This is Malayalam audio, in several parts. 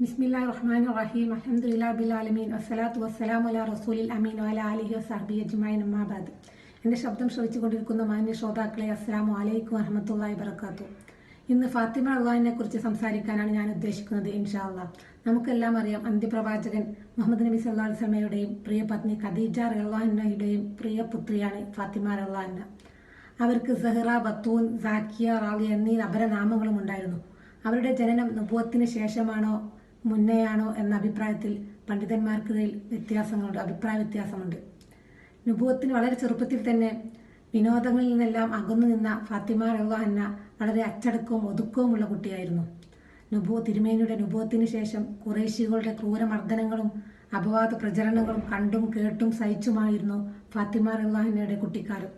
ബിസ്മില്ലാ റഹ്മാൻ റഹീം അലഹമുല്ലാ ബിലാലമീൻ വസ്സലാത്തു വസ്സലാമു അല റസൂലിൽ അമീൻ വല അലിഹി വസാഹബി അജ്മാൻ അമ്മാബാദ് എന്റെ ശബ്ദം ശ്രവിച്ചുകൊണ്ടിരിക്കുന്ന മാന്യ ശ്രോതാക്കളെ അസ്സലാമു അലൈക്കും വറഹമത്തല്ലാഹി വബർക്കാത്തു ഇന്ന് ഫാത്തിമ അള്ളാഹിനെ കുറിച്ച് സംസാരിക്കാനാണ് ഞാൻ ഉദ്ദേശിക്കുന്നത് ഇൻഷാല്ല നമുക്കെല്ലാം അറിയാം അന്ത്യപ്രവാചകൻ മുഹമ്മദ് നബി സല്ലാ സ്വലമയുടെയും പ്രിയ പത്നി ഖദീജ റഹ്ലാഹിനയുടെയും പ്രിയ പുത്രിയാണ് ഫാത്തിമ റഹ്ലാഹിന അവർക്ക് സെഹ്റ ബത്തൂൻ സാക്കിയ റാവി എന്നീ അപരനാമങ്ങളും ഉണ്ടായിരുന്നു. അവരുടെ ജനനം നുപുവത്തിന് ശേഷമാണോ മുന്നെയാണോ എന്ന അഭിപ്രായത്തിൽ പണ്ഡിതന്മാർക്കിടയിൽ വ്യത്യാസങ്ങളുണ്ട് അഭിപ്രായ വ്യത്യാസമുണ്ട്. നുപുവത്തിന് വളരെ ചെറുപ്പത്തിൽ തന്നെ വിനോദങ്ങളിൽ നിന്നെല്ലാം അകന്നു നിന്ന ഫാത്തിമ റഹ്ലാഹന്ന വളരെ അച്ചടക്കവും ഒതുക്കവുമുള്ള കുട്ടിയായിരുന്നു. നുബു തിരുമേനിയുടെ അനുഭവത്തിന് ശേഷം കുറേശികളുടെ ക്രൂരമർദ്ദനങ്ങളും അപവാദ പ്രചരണങ്ങളും കണ്ടും കേട്ടും സഹിച്ചുമായിരുന്നു ഫാത്തിമ റഹ്ലാഹിനയുടെ കുട്ടിക്കാലം.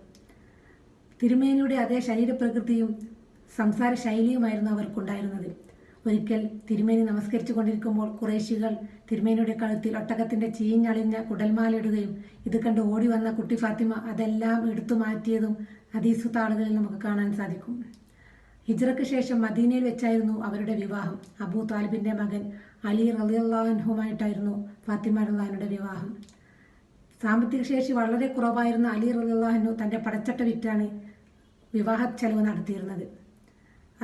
തിരുമേനിയുടെ അതേ ശരീരപ്രകൃതിയും സംസാര ശൈലിയുമായിരുന്നു അവർക്കുണ്ടായിരുന്നത്. ഒരിക്കൽ തിരുമേനി നമസ്കരിച്ചു കൊണ്ടിരിക്കുമ്പോൾ കുറേശികൾ തിരുമേനിയുടെ കഴുത്തിൽ ഒട്ടകത്തിന്റെ ചീഞ്ഞളിഞ്ഞ കുടൽമാലിടുകയും ഇത് കണ്ട് ഓടി വന്ന കുട്ടി ഫാത്തിമ അതെല്ലാം എടുത്തു മാറ്റിയതും അതീസു താളുകളിൽ നമുക്ക് കാണാൻ സാധിക്കും. ഹിജ്റയ്ക്ക് ശേഷം മദീനയിൽ വെച്ചായിരുന്നു അവരുടെ വിവാഹം. അബൂ താലിബിന്റെ മകൻ അലി റലിയുള്ളാഹുമായിട്ടായിരുന്നു ഫാത്തിമ റഹ്ലാനുടെ വിവാഹം. സാമ്പത്തിക ശേഷി വളരെ കുറവായിരുന്ന അലി റലിയുള്ളാഹു തന്റെ പടച്ചട്ട വിറ്റാണ് വിവാഹ ചെലവ് നടത്തിയിരുന്നത്.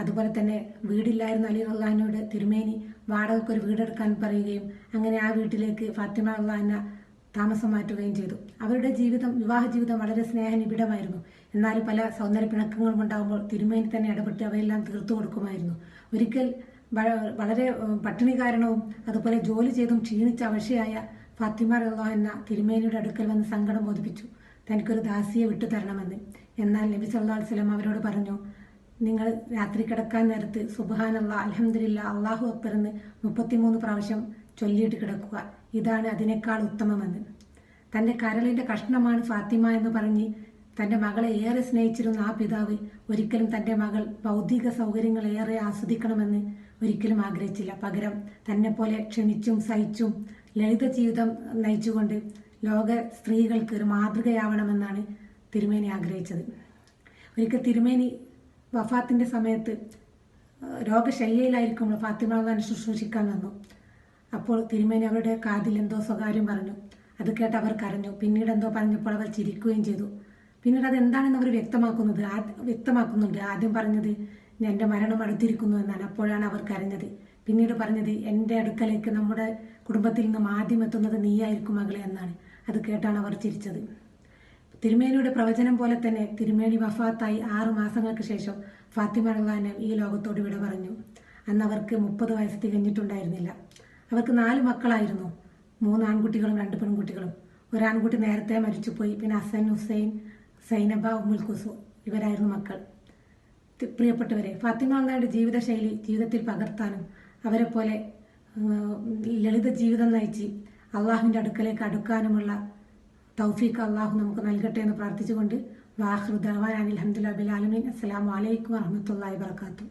അതുപോലെ തന്നെ വീടില്ലായിരുന്ന അലി റഹ്ലാനോട് തിരുമേനി വാടകയ്ക്ക് ഒരു വീടെടുക്കാൻ പറയുകയും അങ്ങനെ ആ വീട്ടിലേക്ക് ഫാത്തിമ റഹ്ലാന താമസം മാറ്റുകയും ചെയ്തു. അവരുടെ ജീവിതം വിവാഹ ജീവിതം വളരെ സ്നേഹനിബിഡമായിരുന്നു. എന്നാൽ പല സൗന്ദര്യ പിണക്കങ്ങളും ഉണ്ടാകുമ്പോൾ തിരുമേനി തന്നെ ഇടപെട്ട് അവയെല്ലാം തീർത്തു കൊടുക്കുമായിരുന്നു. ഒരിക്കൽ വളരെ പട്ടിണി കാരണവും അതുപോലെ ജോലി ചെയ്തും ക്ഷീണിച്ച അവശയായ ഫാത്തിമ അള്ളാഹന്ന തിരുമേനിയുടെ അടുക്കൽ വന്ന് സങ്കടം ബോധിപ്പിച്ചു. തനിക്കൊരു ദാസിയെ വിട്ടു തരണമെന്ന് എന്നാൽ നബി സല്ലാ വസ്ലം അവരോട് പറഞ്ഞു നിങ്ങൾ രാത്രി കിടക്കാൻ നേരത്ത് സുബാനല്ല അലഹമില്ല അള്ളാഹു അക്ബർ എന്ന് മുപ്പത്തിമൂന്ന് പ്രാവശ്യം ചൊല്ലിയിട്ട് കിടക്കുക. ഇതാണ് അതിനേക്കാൾ ഉത്തമമെന്ന്. തന്റെ കരളിന്റെ കഷ്ണമാണ് ഫാത്തിമ എന്ന് പറഞ്ഞ് തന്റെ മകളെ ഏറെ സ്നേഹിച്ചിരുന്ന ആ പിതാവ് ഒരിക്കലും തന്റെ മകൾ ഭൗതിക സൗകര്യങ്ങൾ ഏറെ ആസ്വദിക്കണമെന്ന് ഒരിക്കലും ആഗ്രഹിച്ചില്ല. പകരം തന്നെ പോലെ ക്ഷണിച്ചും സഹിച്ചും ലളിത ജീവിതം നയിച്ചുകൊണ്ട് ലോക സ്ത്രീകൾക്ക് ഒരു മാതൃകയാവണമെന്നാണ് തിരുമേനി ആഗ്രഹിച്ചത്. ഒരിക്കൽ തിരുമേനി വഫാത്തിന്റെ സമയത്ത് രോഗശയ്യയിലായിരിക്കുമ്പോൾ ഫാത്തിമ തന്നെ ശുശ്രൂഷിക്കാൻ വന്നു. അപ്പോൾ തിരുമേനി അവരുടെ കാതിൽ എന്തോ സ്വകാര്യം പറഞ്ഞു. അത് കേട്ട് അവർ കരഞ്ഞു. പിന്നീട് എന്തോ പറഞ്ഞപ്പോൾ അവർ ചിരിക്കുകയും ചെയ്തു. പിന്നീട് അത് എന്താണെന്ന് അവർ വ്യക്തമാക്കുന്നത്? വ്യക്തമാക്കുന്നുണ്ട്. ആദ്യം പറഞ്ഞത് എന്റെ മരണം അടുത്തിരിക്കുന്നു എന്നാണ്. അപ്പോഴാണ് അവർ കരഞ്ഞത്. പിന്നീട് പറഞ്ഞത് എന്റെ അടുക്കലേക്ക് നമ്മുടെ കുടുംബത്തിൽ നിന്നും ആദ്യം എത്തുന്നത് നീയായിരിക്കും മകളെ എന്നാണ്. അത് കേട്ടാണ് അവർ ചിരിച്ചത്. തിരുമേനിയുടെ പ്രവചനം പോലെ തന്നെ തിരുമേനി വഫാത്തായി ആറു മാസങ്ങൾക്ക് ശേഷം ഫാത്തിമ റഹ്ലാനെ ഈ ലോകത്തോട് വിട പറഞ്ഞു. അന്ന് അവർക്ക് മുപ്പത് വയസ്സ് തികഞ്ഞിട്ടുണ്ടായിരുന്നില്ല. അവർക്ക് നാല് മക്കളായിരുന്നു. മൂന്ന് ആൺകുട്ടികളും രണ്ട് പെൺകുട്ടികളും. ഒരാൺകുട്ടി നേരത്തെ മരിച്ചുപോയി. പിന്നെ അസൻ ഹുസൈൻ സൈനബ ഉമുൽ കുസു ഇവരായിരുന്നു മക്കൾ. പ്രിയപ്പെട്ടവരെ ഫാത്തിമ അള്ളയുടെ ജീവിതശൈലി ജീവിതത്തിൽ പകർത്താനും അവരെ പോലെ ലളിത ജീവിതം നയിച്ച് അള്ളാഹുവിന്റെ അടുക്കലേക്ക് അടുക്കാനുമുള്ള തൗഫീഖ് അള്ളാഹു നമുക്ക് നൽകട്ടെ എന്ന് പ്രാർത്ഥിച്ചുകൊണ്ട് വാഹൃദാൻ അലഹമുല്ലാ ബിലാലമീൻ അസ്സാം വലൈക്കും വാഹമത്തല്ലാ വാത്തു